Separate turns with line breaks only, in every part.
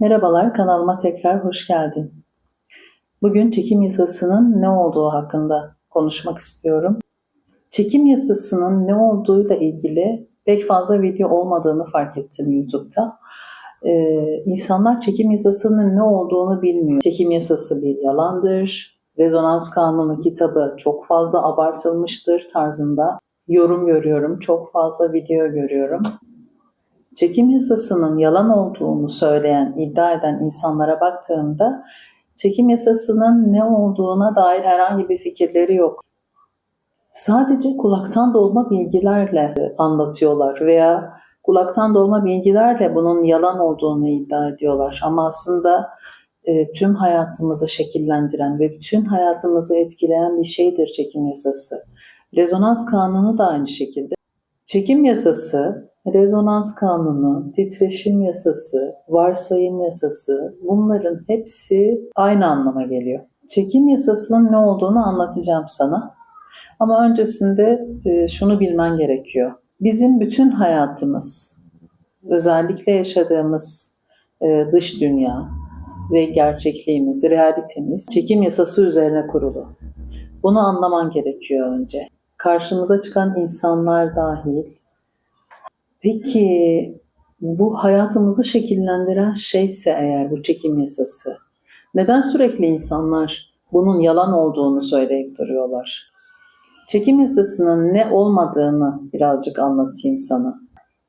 Merhabalar, kanalıma tekrar hoş geldin. Bugün çekim yasasının ne olduğu hakkında konuşmak istiyorum. Çekim yasasının ne olduğuyla ilgili pek fazla video olmadığını fark ettim YouTube'da. Ee, insanlar çekim yasasının ne olduğunu bilmiyor. Çekim yasası bir yalandır. Rezonans Kanunu kitabı çok fazla abartılmıştır tarzında yorum görüyorum. Çok fazla video görüyorum çekim yasasının yalan olduğunu söyleyen, iddia eden insanlara baktığımda çekim yasasının ne olduğuna dair herhangi bir fikirleri yok. Sadece kulaktan dolma bilgilerle anlatıyorlar veya kulaktan dolma bilgilerle bunun yalan olduğunu iddia ediyorlar. Ama aslında e, tüm hayatımızı şekillendiren ve bütün hayatımızı etkileyen bir şeydir çekim yasası. Rezonans kanunu da aynı şekilde. Çekim yasası rezonans kanunu, titreşim yasası, varsayım yasası bunların hepsi aynı anlama geliyor. Çekim yasasının ne olduğunu anlatacağım sana. Ama öncesinde e, şunu bilmen gerekiyor. Bizim bütün hayatımız, özellikle yaşadığımız e, dış dünya ve gerçekliğimiz, realitemiz çekim yasası üzerine kurulu. Bunu anlaman gerekiyor önce. Karşımıza çıkan insanlar dahil, Peki bu hayatımızı şekillendiren şeyse eğer bu çekim yasası, neden sürekli insanlar bunun yalan olduğunu söyleyip duruyorlar? Çekim yasasının ne olmadığını birazcık anlatayım sana.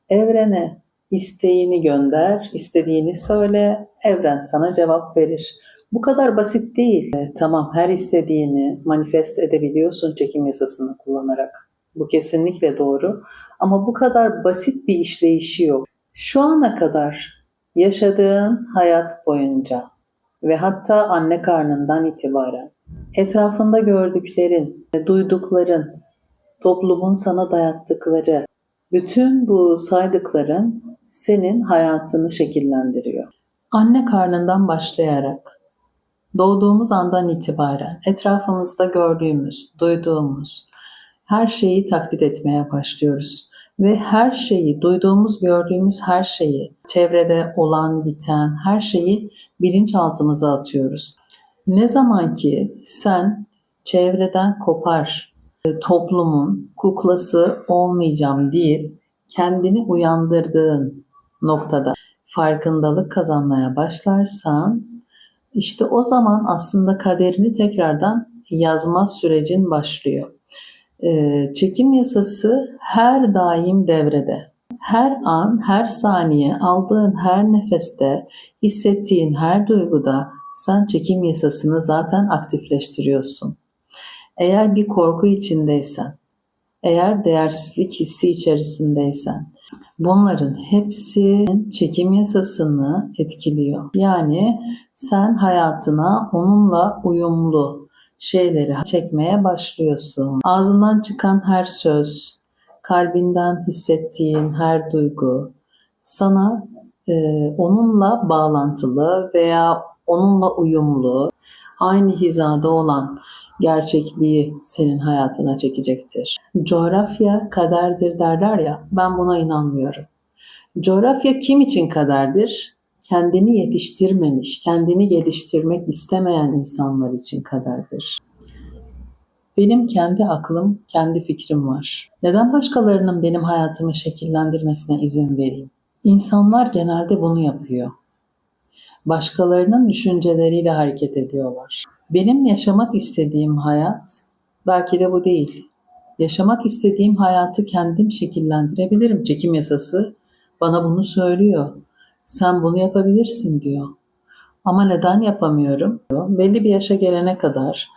Evrene isteğini gönder, istediğini söyle, evren sana cevap verir. Bu kadar basit değil. E, tamam her istediğini manifest edebiliyorsun çekim yasasını kullanarak. Bu kesinlikle doğru. Ama bu kadar basit bir işleyişi yok. Şu ana kadar yaşadığın hayat boyunca ve hatta anne karnından itibaren etrafında gördüklerin, duydukların, toplumun sana dayattıkları, bütün bu saydıkların senin hayatını şekillendiriyor. Anne karnından başlayarak doğduğumuz andan itibaren etrafımızda gördüğümüz, duyduğumuz, her şeyi taklit etmeye başlıyoruz. Ve her şeyi, duyduğumuz, gördüğümüz her şeyi, çevrede olan, biten her şeyi bilinçaltımıza atıyoruz. Ne zaman ki sen çevreden kopar, toplumun kuklası olmayacağım deyip kendini uyandırdığın noktada farkındalık kazanmaya başlarsan işte o zaman aslında kaderini tekrardan yazma sürecin başlıyor. Ee, çekim yasası her daim devrede. Her an, her saniye, aldığın her nefeste, hissettiğin her duyguda sen çekim yasasını zaten aktifleştiriyorsun. Eğer bir korku içindeysen, eğer değersizlik hissi içerisindeysen, bunların hepsi çekim yasasını etkiliyor. Yani sen hayatına onunla uyumlu, şeyleri çekmeye başlıyorsun. Ağzından çıkan her söz, kalbinden hissettiğin her duygu sana e, onunla bağlantılı veya onunla uyumlu, aynı hizada olan gerçekliği senin hayatına çekecektir. Coğrafya kaderdir derler ya, ben buna inanmıyorum. Coğrafya kim için kaderdir? Kendini yetiştirmemiş, kendini geliştirmek istemeyen insanlar için kaderdir. Benim kendi aklım, kendi fikrim var. Neden başkalarının benim hayatımı şekillendirmesine izin vereyim? İnsanlar genelde bunu yapıyor. Başkalarının düşünceleriyle hareket ediyorlar. Benim yaşamak istediğim hayat belki de bu değil. Yaşamak istediğim hayatı kendim şekillendirebilirim. Çekim yasası bana bunu söylüyor. Sen bunu yapabilirsin diyor. Ama neden yapamıyorum? Diyor. Belli bir yaşa gelene kadar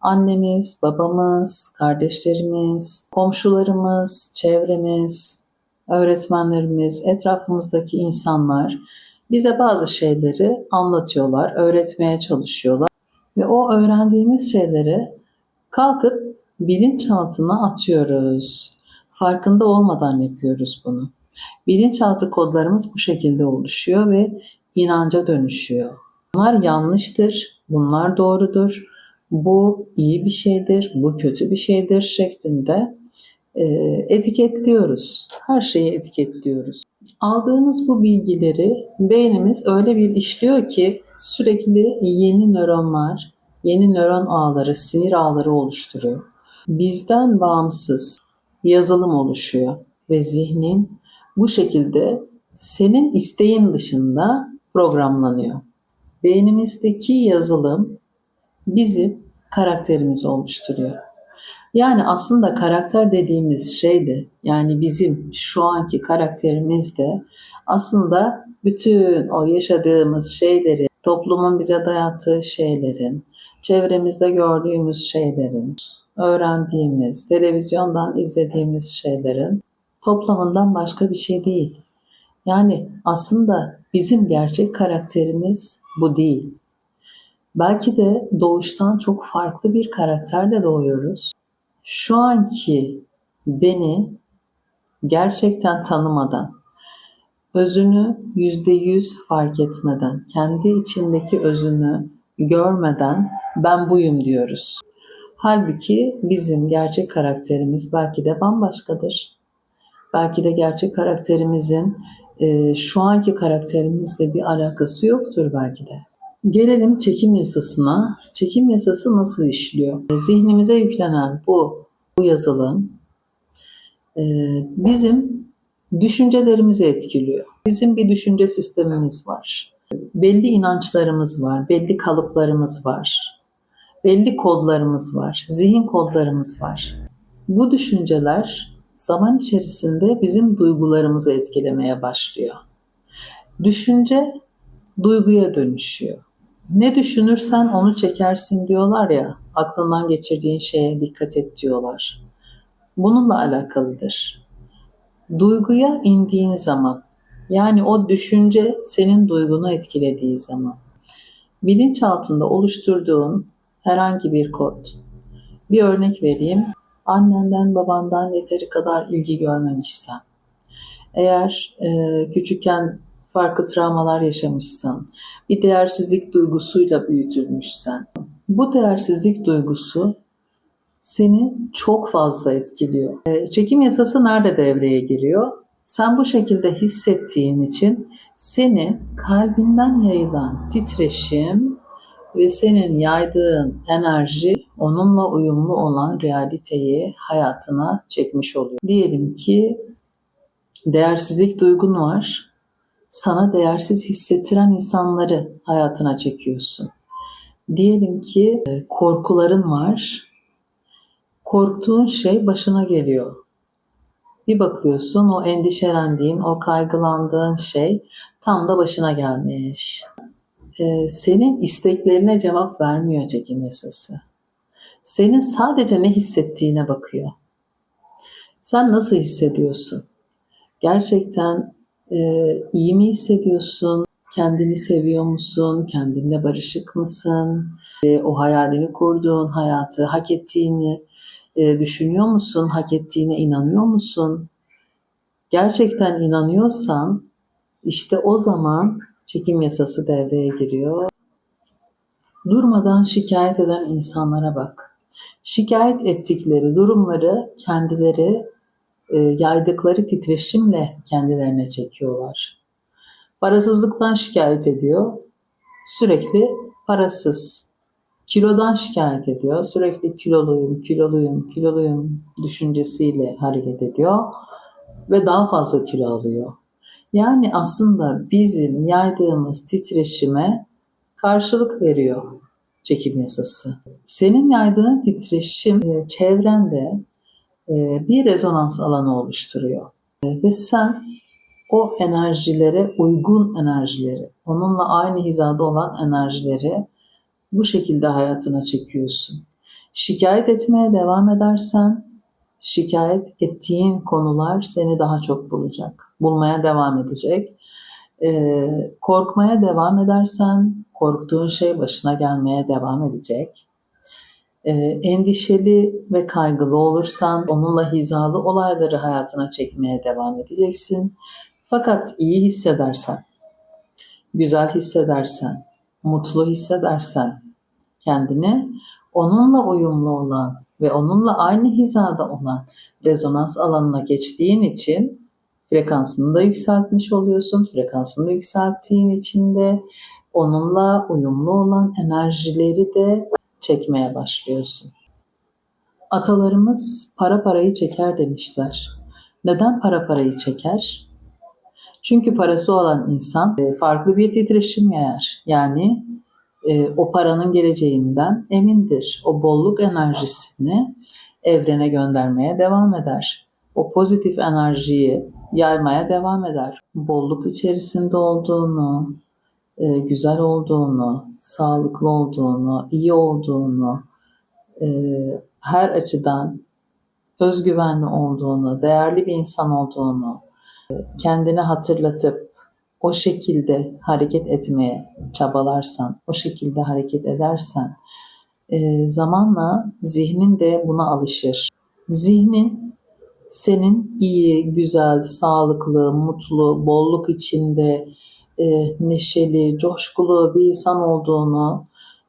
annemiz, babamız, kardeşlerimiz, komşularımız, çevremiz, öğretmenlerimiz, etrafımızdaki insanlar bize bazı şeyleri anlatıyorlar, öğretmeye çalışıyorlar. Ve o öğrendiğimiz şeyleri kalkıp bilinçaltına atıyoruz. Farkında olmadan yapıyoruz bunu. Bilinçaltı kodlarımız bu şekilde oluşuyor ve inanca dönüşüyor. Bunlar yanlıştır, bunlar doğrudur, bu iyi bir şeydir, bu kötü bir şeydir şeklinde e, etiketliyoruz. Her şeyi etiketliyoruz. Aldığımız bu bilgileri beynimiz öyle bir işliyor ki sürekli yeni nöronlar, yeni nöron ağları, sinir ağları oluşturuyor. Bizden bağımsız yazılım oluşuyor ve zihnin bu şekilde senin isteğin dışında programlanıyor. Beynimizdeki yazılım bizim karakterimizi oluşturuyor. Yani aslında karakter dediğimiz şey de yani bizim şu anki karakterimiz de aslında bütün o yaşadığımız şeyleri, toplumun bize dayattığı şeylerin, çevremizde gördüğümüz şeylerin, öğrendiğimiz, televizyondan izlediğimiz şeylerin toplamından başka bir şey değil. Yani aslında bizim gerçek karakterimiz bu değil. Belki de doğuştan çok farklı bir karakterle doğuyoruz. Şu anki beni gerçekten tanımadan, özünü yüzde yüz fark etmeden, kendi içindeki özünü görmeden ben buyum diyoruz. Halbuki bizim gerçek karakterimiz belki de bambaşkadır. Belki de gerçek karakterimizin e, şu anki karakterimizle bir alakası yoktur belki de. Gelelim çekim yasasına. Çekim yasası nasıl işliyor? Zihnimize yüklenen bu, bu yazılım e, bizim düşüncelerimizi etkiliyor. Bizim bir düşünce sistemimiz var. Belli inançlarımız var, belli kalıplarımız var. Belli kodlarımız var, zihin kodlarımız var. Bu düşünceler zaman içerisinde bizim duygularımızı etkilemeye başlıyor. Düşünce duyguya dönüşüyor. Ne düşünürsen onu çekersin diyorlar ya, aklından geçirdiğin şeye dikkat et diyorlar. Bununla alakalıdır. Duyguya indiğin zaman, yani o düşünce senin duygunu etkilediği zaman, bilinç altında oluşturduğun herhangi bir kod. Bir örnek vereyim. Annenden babandan yeteri kadar ilgi görmemişsen, eğer e, küçükken farklı travmalar yaşamışsan, bir değersizlik duygusuyla büyütülmüşsen, bu değersizlik duygusu seni çok fazla etkiliyor. E, çekim yasası nerede devreye giriyor? Sen bu şekilde hissettiğin için seni kalbinden yayılan titreşim ve senin yaydığın enerji onunla uyumlu olan realiteyi hayatına çekmiş oluyor. Diyelim ki değersizlik duygun var. Sana değersiz hissettiren insanları hayatına çekiyorsun. Diyelim ki e, korkuların var. Korktuğun şey başına geliyor. Bir bakıyorsun o endişelendiğin, o kaygılandığın şey tam da başına gelmiş. Ee, senin isteklerine cevap vermiyor çekim yasası. Senin sadece ne hissettiğine bakıyor. Sen nasıl hissediyorsun? Gerçekten e, iyi mi hissediyorsun? Kendini seviyor musun? Kendinle barışık mısın? E, o hayalini kurduğun hayatı hak ettiğini e, düşünüyor musun? Hak ettiğine inanıyor musun? Gerçekten inanıyorsan işte o zaman çekim yasası devreye giriyor. Durmadan şikayet eden insanlara bak. Şikayet ettikleri durumları kendileri e, yaydıkları titreşimle kendilerine çekiyorlar. Parasızlıktan şikayet ediyor. Sürekli parasız. Kilodan şikayet ediyor. Sürekli kiloluyum, kiloluyum, kiloluyum düşüncesiyle hareket ediyor ve daha fazla kilo alıyor. Yani aslında bizim yaydığımız titreşime karşılık veriyor çekim yasası. Senin yaydığın titreşim e, çevrende e, bir rezonans alanı oluşturuyor. E, ve sen o enerjilere uygun enerjileri, onunla aynı hizada olan enerjileri bu şekilde hayatına çekiyorsun. Şikayet etmeye devam edersen şikayet ettiğin konular seni daha çok bulacak. Bulmaya devam edecek. Ee, korkmaya devam edersen korktuğun şey başına gelmeye devam edecek. Ee, endişeli ve kaygılı olursan onunla hizalı olayları hayatına çekmeye devam edeceksin. Fakat iyi hissedersen, güzel hissedersen, mutlu hissedersen kendini onunla uyumlu olan ve onunla aynı hizada olan rezonans alanına geçtiğin için Frekansını da yükseltmiş oluyorsun. Frekansını yükselttiğin için de onunla uyumlu olan enerjileri de çekmeye başlıyorsun. Atalarımız para parayı çeker demişler. Neden para parayı çeker? Çünkü parası olan insan e, farklı bir titreşim yayar. Yani e, o paranın geleceğinden emindir. O bolluk enerjisini evrene göndermeye devam eder. O pozitif enerjiyi yaymaya devam eder. Bolluk içerisinde olduğunu, e, güzel olduğunu, sağlıklı olduğunu, iyi olduğunu, e, her açıdan özgüvenli olduğunu, değerli bir insan olduğunu e, kendine hatırlatıp o şekilde hareket etmeye çabalarsan, o şekilde hareket edersen zamanla zihnin de buna alışır. Zihnin senin iyi, güzel, sağlıklı, mutlu, bolluk içinde, e, neşeli, coşkulu bir insan olduğunu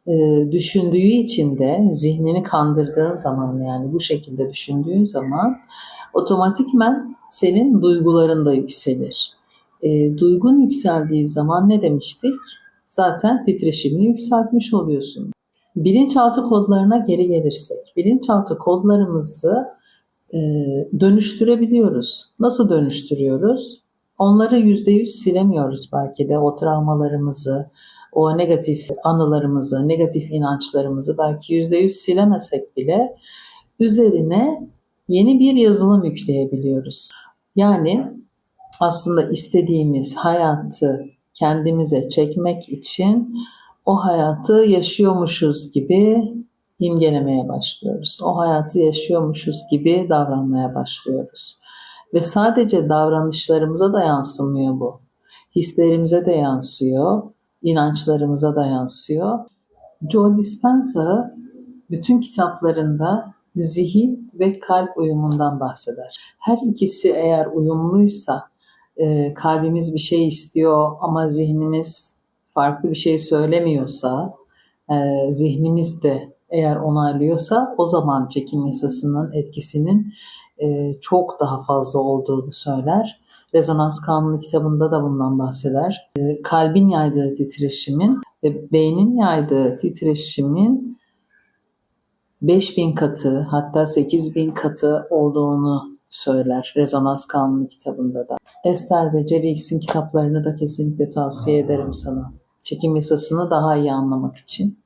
e, düşündüğü için de zihnini kandırdığın zaman yani bu şekilde düşündüğün zaman otomatikmen senin duyguların da yükselir. E, duygun yükseldiği zaman ne demiştik? Zaten titreşimini yükseltmiş oluyorsun. Bilinçaltı kodlarına geri gelirsek, bilinçaltı kodlarımızı dönüştürebiliyoruz. Nasıl dönüştürüyoruz? Onları yüzde yüz silemiyoruz belki de o travmalarımızı, o negatif anılarımızı, negatif inançlarımızı belki yüzde yüz silemesek bile üzerine yeni bir yazılım yükleyebiliyoruz. Yani aslında istediğimiz hayatı kendimize çekmek için o hayatı yaşıyormuşuz gibi imgelemeye başlıyoruz. O hayatı yaşıyormuşuz gibi davranmaya başlıyoruz. Ve sadece davranışlarımıza da yansımıyor bu. Hislerimize de yansıyor, inançlarımıza da yansıyor. Joe Dispenza bütün kitaplarında zihin ve kalp uyumundan bahseder. Her ikisi eğer uyumluysa, e, kalbimiz bir şey istiyor ama zihnimiz farklı bir şey söylemiyorsa, e, zihnimiz de eğer onaylıyorsa o zaman çekim yasasının etkisinin e, çok daha fazla olduğunu söyler. Rezonans Kanunu kitabında da bundan bahseder. E, kalbin yaydığı titreşimin ve beynin yaydığı titreşimin 5000 katı hatta 8000 katı olduğunu söyler Rezonans Kanunu kitabında da. Esther ve Jerry X'in kitaplarını da kesinlikle tavsiye ederim sana. Çekim yasasını daha iyi anlamak için.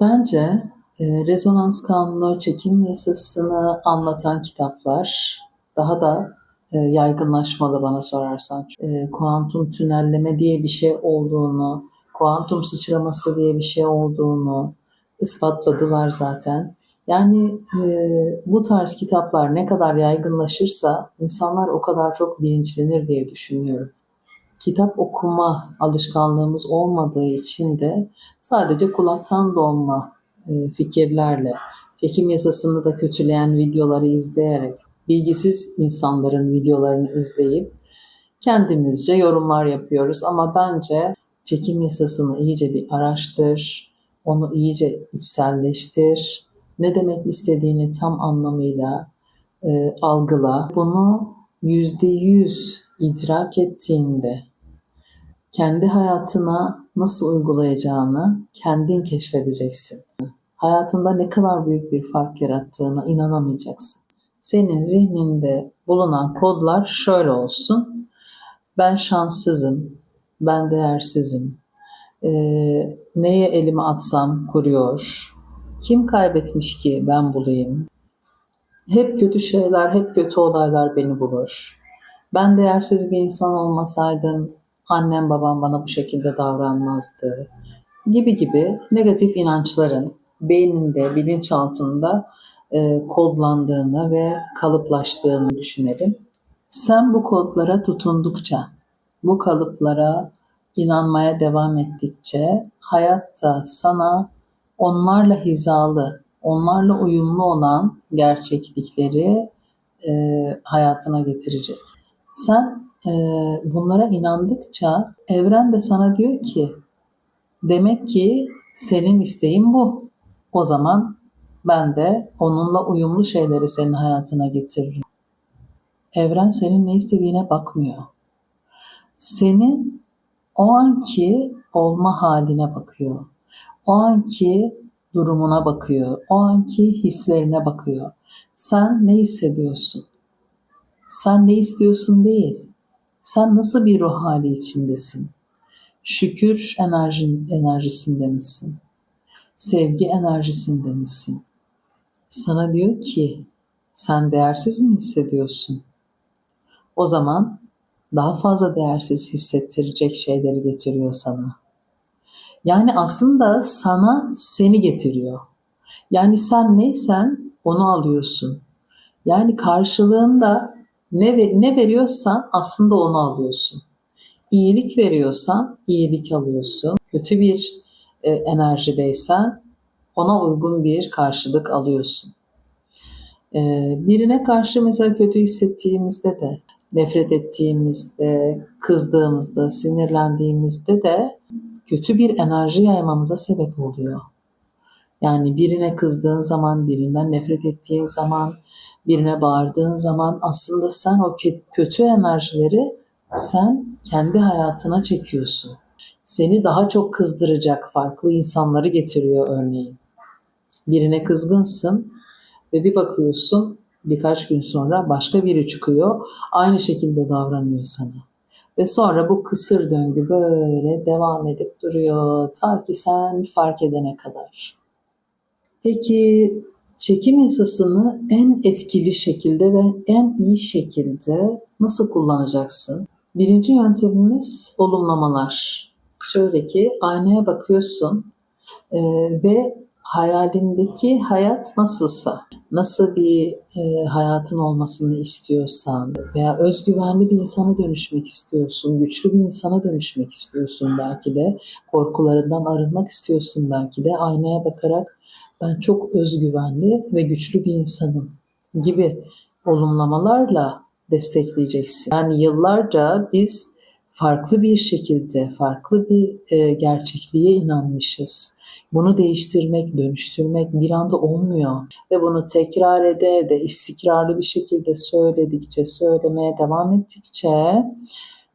Bence rezonans kanunu, çekim yasasını anlatan kitaplar daha da e, yaygınlaşmalı bana sorarsan. E, kuantum tünelleme diye bir şey olduğunu, kuantum sıçraması diye bir şey olduğunu ispatladılar zaten. Yani e, bu tarz kitaplar ne kadar yaygınlaşırsa insanlar o kadar çok bilinçlenir diye düşünüyorum. Kitap okuma alışkanlığımız olmadığı için de sadece kulaktan dolma fikirlerle, çekim yasasını da kötüleyen videoları izleyerek, bilgisiz insanların videolarını izleyip kendimizce yorumlar yapıyoruz. Ama bence çekim yasasını iyice bir araştır, onu iyice içselleştir, ne demek istediğini tam anlamıyla e, algıla. Bunu yüzde yüz idrak ettiğinde kendi hayatına nasıl uygulayacağını kendin keşfedeceksin. Hayatında ne kadar büyük bir fark yarattığına inanamayacaksın. Senin zihninde bulunan kodlar şöyle olsun. Ben şanssızım, ben değersizim, ee, neye elimi atsam kuruyor, kim kaybetmiş ki ben bulayım, hep kötü şeyler, hep kötü olaylar beni bulur. Ben değersiz bir insan olmasaydım annem babam bana bu şekilde davranmazdı gibi gibi negatif inançların beyninde, bilinçaltında e, kodlandığını ve kalıplaştığını düşünelim. Sen bu kodlara tutundukça, bu kalıplara inanmaya devam ettikçe hayatta sana onlarla hizalı, onlarla uyumlu olan gerçeklikleri e, hayatına getirecek. Sen e, bunlara inandıkça evren de sana diyor ki demek ki senin isteğin bu. O zaman ben de onunla uyumlu şeyleri senin hayatına getiririm. Evren senin ne istediğine bakmıyor. Senin o anki olma haline bakıyor. O anki durumuna bakıyor. O anki hislerine bakıyor. Sen ne hissediyorsun? Sen ne istiyorsun değil. Sen nasıl bir ruh hali içindesin? Şükür enerjin, enerjisinde misin? Sevgi enerjisinde misin? Sana diyor ki sen değersiz mi hissediyorsun? O zaman daha fazla değersiz hissettirecek şeyleri getiriyor sana. Yani aslında sana seni getiriyor. Yani sen neysen onu alıyorsun. Yani karşılığında ne, ne veriyorsan aslında onu alıyorsun. İyilik veriyorsan iyilik alıyorsun. Kötü bir e, enerjideysen ona uygun bir karşılık alıyorsun. E, birine karşı mesela kötü hissettiğimizde de, nefret ettiğimizde, kızdığımızda, sinirlendiğimizde de kötü bir enerji yaymamıza sebep oluyor. Yani birine kızdığın zaman, birinden nefret ettiğin zaman, birine bağırdığın zaman aslında sen o kötü enerjileri sen kendi hayatına çekiyorsun. Seni daha çok kızdıracak farklı insanları getiriyor örneğin. Birine kızgınsın ve bir bakıyorsun birkaç gün sonra başka biri çıkıyor aynı şekilde davranıyor sana. Ve sonra bu kısır döngü böyle devam edip duruyor ta ki sen fark edene kadar. Peki çekim yasasını en etkili şekilde ve en iyi şekilde nasıl kullanacaksın? Birinci yöntemimiz olumlamalar. Şöyle ki aynaya bakıyorsun e, ve hayalindeki hayat nasılsa, nasıl bir e, hayatın olmasını istiyorsan veya özgüvenli bir insana dönüşmek istiyorsun, güçlü bir insana dönüşmek istiyorsun belki de, korkularından arınmak istiyorsun belki de aynaya bakarak ben çok özgüvenli ve güçlü bir insanım gibi olumlamalarla destekleyeceksin. Yani yıllarca biz farklı bir şekilde, farklı bir e, gerçekliğe inanmışız. Bunu değiştirmek, dönüştürmek bir anda olmuyor. Ve bunu tekrar ede ede istikrarlı bir şekilde söyledikçe, söylemeye devam ettikçe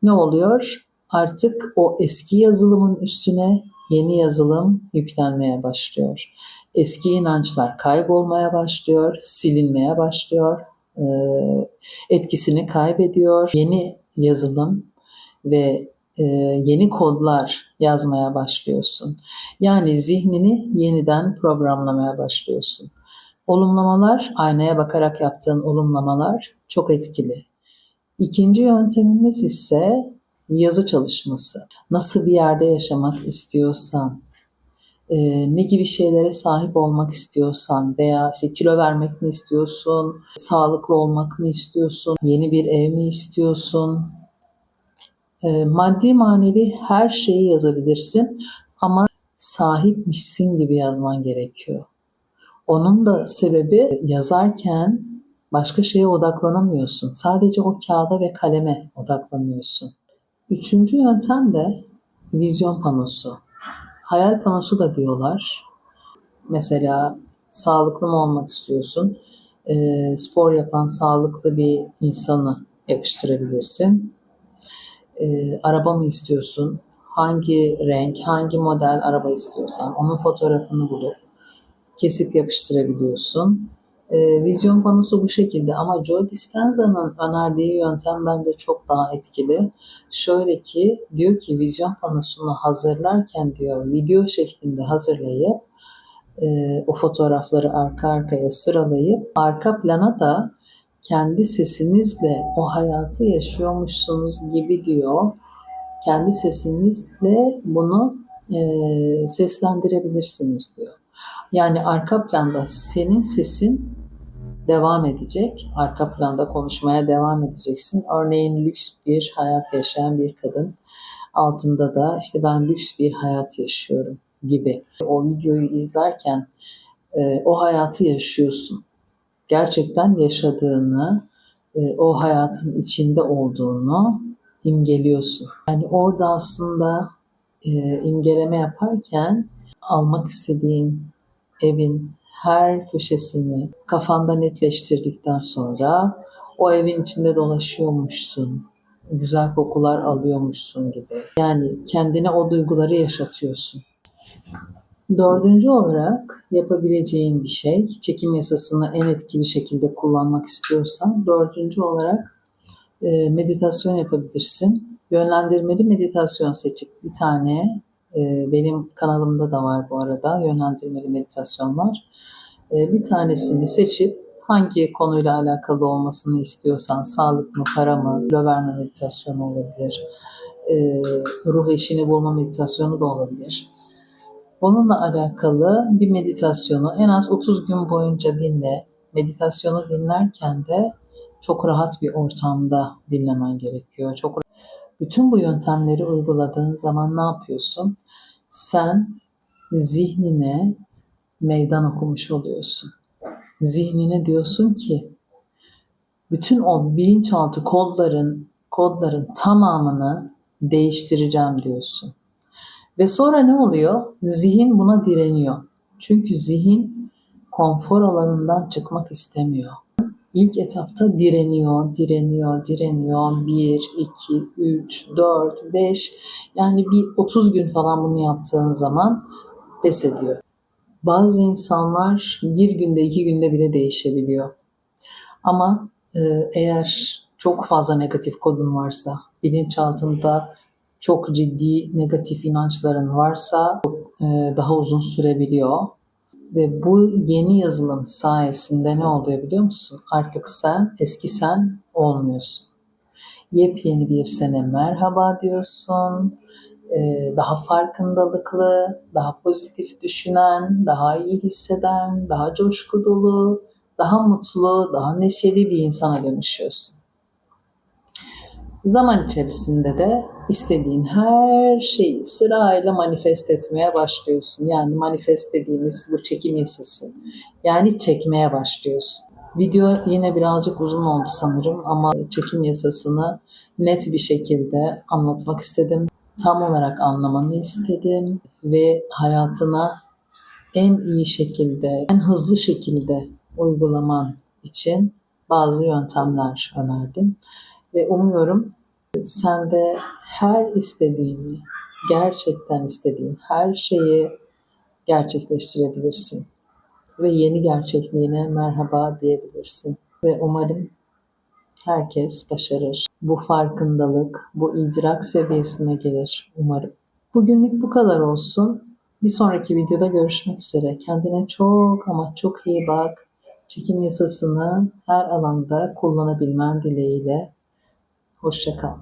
ne oluyor? Artık o eski yazılımın üstüne yeni yazılım yüklenmeye başlıyor. Eski inançlar kaybolmaya başlıyor, silinmeye başlıyor, etkisini kaybediyor. Yeni yazılım ve yeni kodlar yazmaya başlıyorsun. Yani zihnini yeniden programlamaya başlıyorsun. Olumlamalar, aynaya bakarak yaptığın olumlamalar çok etkili. İkinci yöntemimiz ise yazı çalışması. Nasıl bir yerde yaşamak istiyorsan, ne gibi şeylere sahip olmak istiyorsan veya işte kilo vermek mi istiyorsun, sağlıklı olmak mı istiyorsun, yeni bir ev mi istiyorsun, maddi manevi her şeyi yazabilirsin ama sahipmişsin gibi yazman gerekiyor. Onun da sebebi yazarken başka şeye odaklanamıyorsun. Sadece o kağıda ve kaleme odaklanıyorsun. Üçüncü yöntem de vizyon panosu. Hayal panosu da diyorlar. Mesela sağlıklı mı olmak istiyorsun? E, spor yapan sağlıklı bir insanı yapıştırabilirsin. E, araba mı istiyorsun? Hangi renk, hangi model araba istiyorsan onun fotoğrafını bulup kesip yapıştırabiliyorsun. E, vizyon panosu bu şekilde ama Joe Dispenza'nın önerdiği yöntem bence çok daha etkili. Şöyle ki diyor ki vizyon panosunu hazırlarken diyor video şeklinde hazırlayıp e, o fotoğrafları arka arkaya sıralayıp arka plana da kendi sesinizle o hayatı yaşıyormuşsunuz gibi diyor. Kendi sesinizle bunu e, seslendirebilirsiniz diyor. Yani arka planda senin sesin devam edecek. Arka planda konuşmaya devam edeceksin. Örneğin lüks bir hayat yaşayan bir kadın. Altında da işte ben lüks bir hayat yaşıyorum gibi. O videoyu izlerken e, o hayatı yaşıyorsun. Gerçekten yaşadığını, e, o hayatın içinde olduğunu imgeliyorsun. Yani orada aslında e, imgeleme yaparken almak istediğin evin her köşesini kafanda netleştirdikten sonra o evin içinde dolaşıyormuşsun. Güzel kokular alıyormuşsun gibi. Yani kendine o duyguları yaşatıyorsun. Dördüncü olarak yapabileceğin bir şey, çekim yasasını en etkili şekilde kullanmak istiyorsan, dördüncü olarak e, meditasyon yapabilirsin. Yönlendirmeli meditasyon seçip bir tane, e, benim kanalımda da var bu arada yönlendirmeli meditasyonlar. E, bir tanesini seçip hangi konuyla alakalı olmasını istiyorsan, sağlık mı, para mı, kilo verme meditasyonu olabilir, e, ruh eşini bulma meditasyonu da olabilir. Bununla alakalı bir meditasyonu en az 30 gün boyunca dinle. Meditasyonu dinlerken de çok rahat bir ortamda dinlemen gerekiyor. Çok bütün bu yöntemleri uyguladığın zaman ne yapıyorsun? Sen zihnine meydan okumuş oluyorsun. Zihnine diyorsun ki bütün o bilinçaltı kodların kodların tamamını değiştireceğim diyorsun. Ve sonra ne oluyor? Zihin buna direniyor. Çünkü zihin konfor alanından çıkmak istemiyor. İlk etapta direniyor, direniyor, direniyor. 1, 2, 3, 4, 5 yani bir 30 gün falan bunu yaptığın zaman pes ediyor. Bazı insanlar bir günde, iki günde bile değişebiliyor. Ama e, eğer çok fazla negatif kodun varsa, bilinçaltında çok ciddi negatif inançların varsa e, daha uzun sürebiliyor. Ve bu yeni yazılım sayesinde ne oluyor biliyor musun? Artık sen eski sen olmuyorsun. Yepyeni bir sene merhaba diyorsun. E, daha farkındalıklı, daha pozitif düşünen, daha iyi hisseden, daha coşku dolu, daha mutlu, daha neşeli bir insana dönüşüyorsun. Zaman içerisinde de istediğin her şeyi sırayla manifest etmeye başlıyorsun. Yani manifest dediğimiz bu çekim yasası. Yani çekmeye başlıyorsun. Video yine birazcık uzun oldu sanırım ama çekim yasasını net bir şekilde anlatmak istedim. Tam olarak anlamanı istedim ve hayatına en iyi şekilde, en hızlı şekilde uygulaman için bazı yöntemler önerdim. Ve umuyorum sen de her istediğini, gerçekten istediğin her şeyi gerçekleştirebilirsin. Ve yeni gerçekliğine merhaba diyebilirsin. Ve umarım herkes başarır. Bu farkındalık, bu idrak seviyesine gelir umarım. Bugünlük bu kadar olsun. Bir sonraki videoda görüşmek üzere. Kendine çok ama çok iyi bak. Çekim yasasını her alanda kullanabilmen dileğiyle. Hoşçakal.